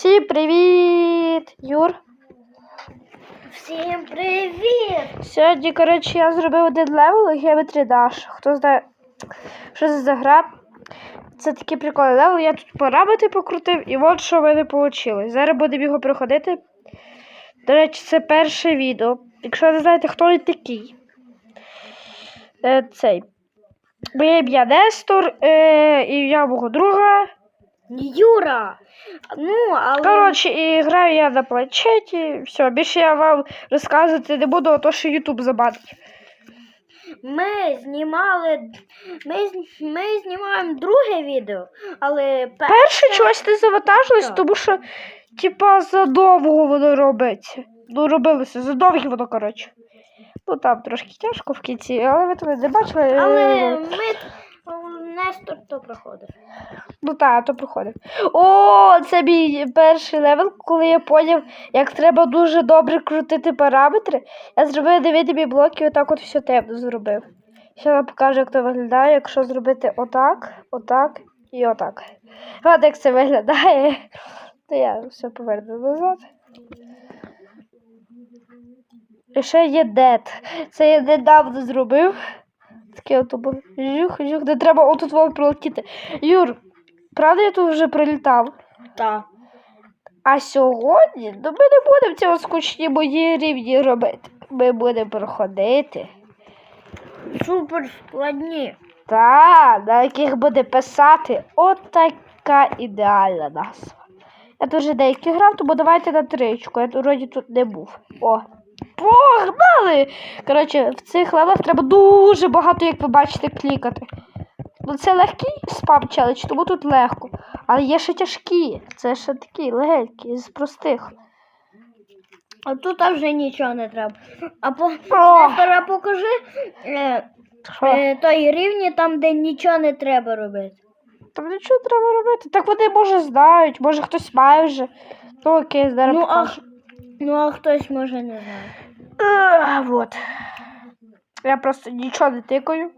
Всім привіт, Юр. Всім привіт! Сьогодні, коротше, я зробив один левел Geometry Dash. Хто знає, що це за гра? Це такий прикольний левел. Я тут параметри покрутив, і от що в мене вийшло. Зараз будемо його проходити. До речі, це перше відео. Якщо не знаєте, хто він такий. Е, цей. Моє ім'я Нестор, е, ім'я мого друга. Юра! Ну, але Коротше, і граю я на планшеті. Все, більше я вам розказувати не буду, а то що Ютуб забанить. ми знімали. Ми, ми знімаємо друге відео, але пер... Перше чогось не завантажилось, Так. тому що, типа, задовго воно робиться. Ну, робилося, задовго воно, коротше. Ну там трошки тяжко в кінці, але ви не бачили. але ми Нестор то проходив. Ну так, то проходив. О, це мій перший левел, коли я поняв, як треба дуже добре крутити параметри. Я зробив невидимі блоки і отак от все темно зробив. Ще вам покажу, як це виглядає, якщо зробити отак, отак і отак. От як це виглядає. То я все поверну назад. І ще є дед. Це я недавно зробив. Таке от було. Жух, жух, де треба отут вам пролетіти. Юр, правда я тут вже прилітав? Так. А сьогодні ну, ми не будемо цього скучні мої рівні робити. Ми будемо проходити. Супер складні. Та, на яких буде писати от така ідеальна назва. Я дуже деякі грав, тому давайте на тричку. Я вроді тут не був. О. Погнали! Коротше, в цих левелах треба дуже багато, як ви бачите, клікати. Ну це легкий спам челендж, тому тут легко. Але є ще тяжкі. Це ще такі легенькі, з простих. А тут вже нічого не треба. А по! Нестора покажи е, е, той рівні там, де нічого не треба робити. Там нічого треба робити. Так вони може знають, може хтось має вже. Ну окей, зараз Ну, а, покажу. Ну, а хтось може не знає. А, вот. Я просто нічого не тикаю.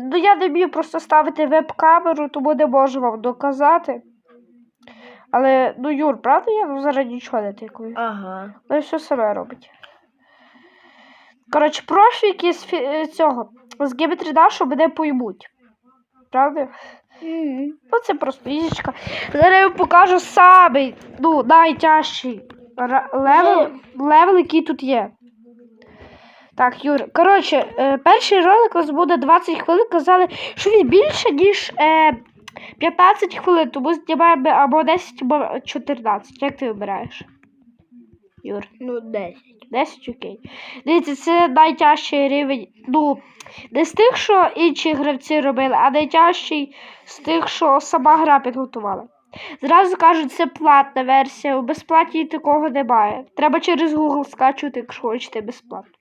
Ну, я не вмію просто ставити веб-камеру, тому не можу вам доказати. Але, ну, Юр, правда, я ну, зараз нічого не тикаю. Ага. Ну, все саме робить. Коротше, профіки з фі- е, цього, з Geometry Dash мене поймуть. Правда? Ну, це просто ізічка. Зараз я вам покажу самий, ну, найтяжчий левел, левел, який тут є. Так, Юр. Коротше, е, перший ролик у нас буде 20 хвилин. Казали, що він більше, ніж е, 15 хвилин, тому знімаємо або 10, або 14. Як ти вибираєш? Юр. Ну, 10. 10 окей. Дивіться, це найтяжчий рівень. Ну, не з тих, що інші гравці робили, а найтяжчий з тих, що сама гра підготувала. Зразу кажуть, це платна версія, у безплатній такого немає. Треба через Google скачувати, якщо хочете безплатно.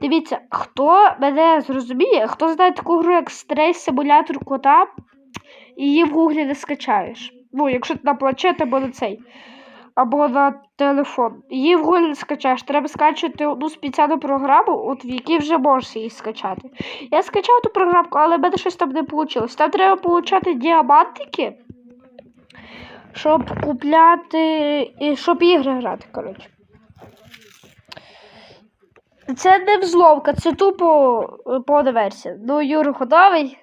Дивіться, хто мене зрозуміє, хто знає таку гру, як стрейс симулятор кота, її в гуглі не скачаєш. Ну, якщо ти на планшет або на цей або на телефон. Її в Google не скачаєш. Треба скачувати одну спеціальну програму, от в якій вже можеш її скачати. Я скачав ту програмку, але в мене щось там не вийшло. Там треба получати діамантики, щоб купляти, і щоб ігри грати, коротше. Це не взломка, це тупо е, повна версія. Ну, Юр, готовий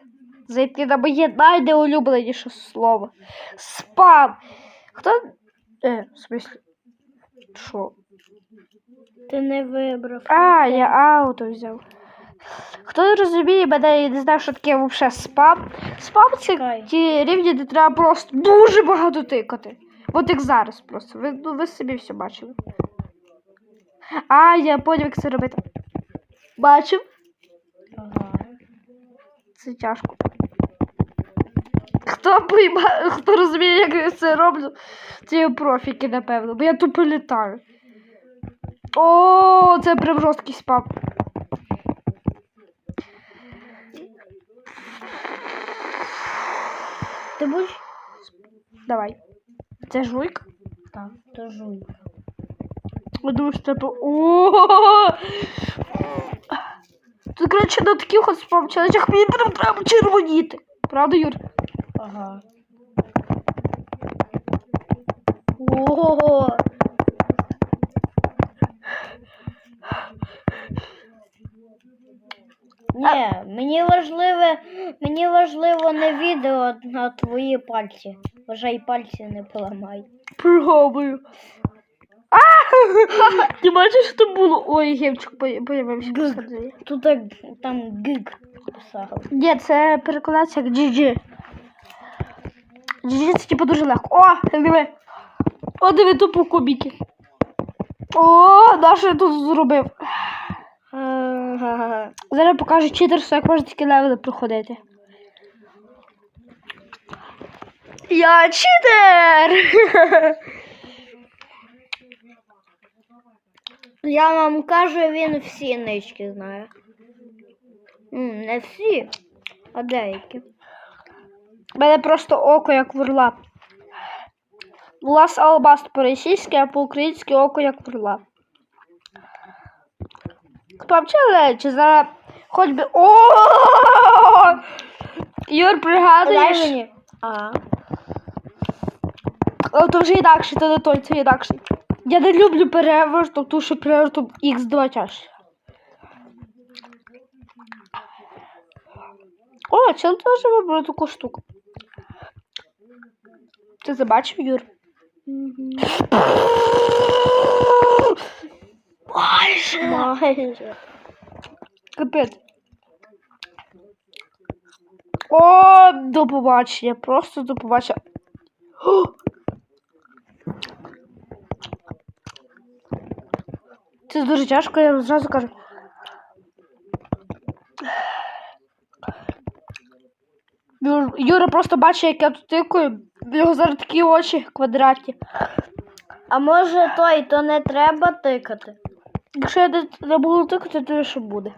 зайти на моє найнеулюбленіше слово. Спам. Хто Е, в смысле? Що? Ти не вибрав. А, я ауто взяв. Хто не розуміє мене і не знає, що таке взагалі спам. Спам це ті рівні, де треба просто дуже багато тикати. От як зараз просто. Ви, ну, ви собі все бачили. А, я поняв, як це робити. Бачив? Це тяжко. Хто пойма, хто розуміє, як я це роблю, ті профіки, напевно, бо я тупо літаю. О, це прям жорсткий спам. Ти будеш? Давай. Це жуйк? Так, то жуйк. Я думаю, що це по. О! Тут, коротше, на таких от спам челенджах мені прям треба червоніти. Правда, Юр? Ага. Ого. Ні, мені важливе, мені важливо не відео на твої пальці. Вважай пальці не поламай. Пробую. А! Ти бачиш, що там було? Ой, гемчик появився. Тут так, там гиг писав. Ні, це перекладається як GG. GG це типу дуже легко. О, диви. О, диви тупо кубики. О, Даша я тут зробив. Ага. Зараз покажу читерство, як можна такі левели проходити. Я читер! Я вам кажу, він всі нички знає. Не всі, а деякі. У мене просто око як ворла. Лас Албаст по-російськи, а по-українськи око як ворла. Хто вчили? Чи зараз хоч би. О! Юр, Дай пригадуєш? мені. А. О, то вже інакше, то не той, це інакше. Я не люблю перевертом, тому що перевертом Х2 тяжче. О, чел теж вибрав таку штуку. Ти забачив, Юр? Майже. Майже. Капець. О, до побачення. Просто до побачення. О! Це дуже тяжко, я вам зразу кажу. Юр, Юра просто бачить, як я тут тикаю. В нього зараз такі очі квадратні. А може той, то не треба тикати. Якщо я не, буду тикати, то що буде?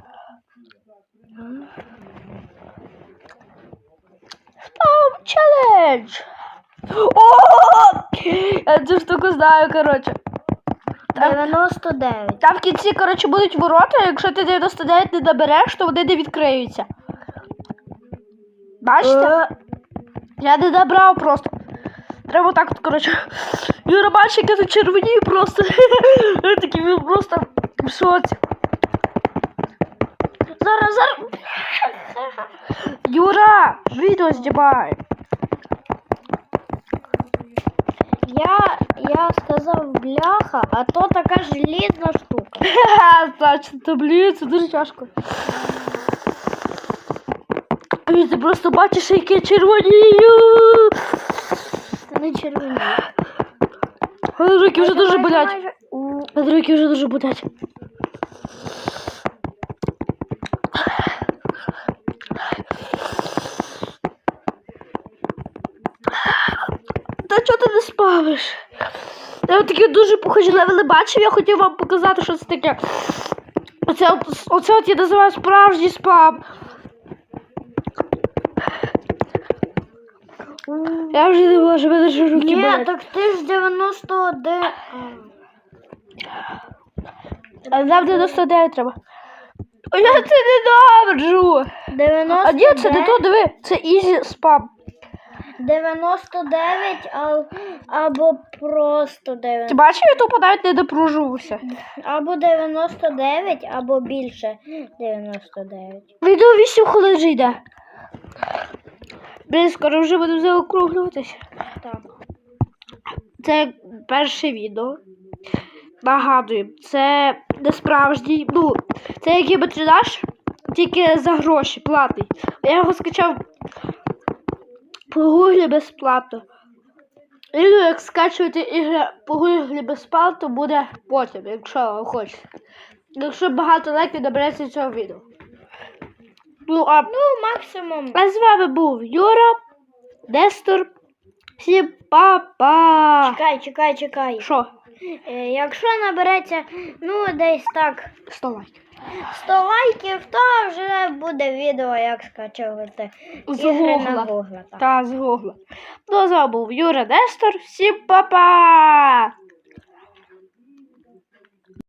Стоп, челендж! О! Я цю штуку знаю, коротше. Там, 99. там в кінці, коротше, будуть ворота, якщо ти 99 не набереш, то вони не відкриються. Бачите? Е, Я не набрав просто. Треба так, от, коротше. Юра бачить, я тут червонію просто. Я такий він просто в шоці. Зараз, зараз. Юра, відео знімай. Я, я сказав бляха, а то така желізна штука. Значить, то блін, це дуже тяжко. Він ти просто бачиш, як я червонію. Це не червоні. Але руки вже дуже болять. Майже- У, Але руки вже дуже болять. Спавиш? Я такі дуже похожі левели бачив, я хотів вам показати, що це таке. Оце от, оце от я називаю справжній спам. Я вже не можу, мене вже руки Ні, болять. так ти ж 91. А нам 99 треба. О, Я це ненавиджу. 99, А ні, це не то, диви, це ізі спам. 99 а, або просто Ти 90. бачив, я тупо навіть не допружувався. Або 99, або більше 99. Відео 8 хвилин вже йде. Блін, скоро вже будемо заокруглюватися. Так. Це перше відео. Нагадую, це не справжній. Ну, це як гібатридаш, тільки за гроші платний. Я його скачав по гуглі безплатно. І як скачувати ігри по гуглі безплатно, буде потім, якщо хочете. Якщо багато лайків набереться цього відео. Ну, а Ну, максимум. а з вами був Юра, Нестор. Всім па-па! Чекай, чекай, чекай. Що? Е, якщо набереться, ну, десь так 100 лайків. 100 лайків, то вже буде відео, як скачувати З ігри на Гугла. Так. Та з Гугла. Ну, забув Юра Нестор. Всім па-па!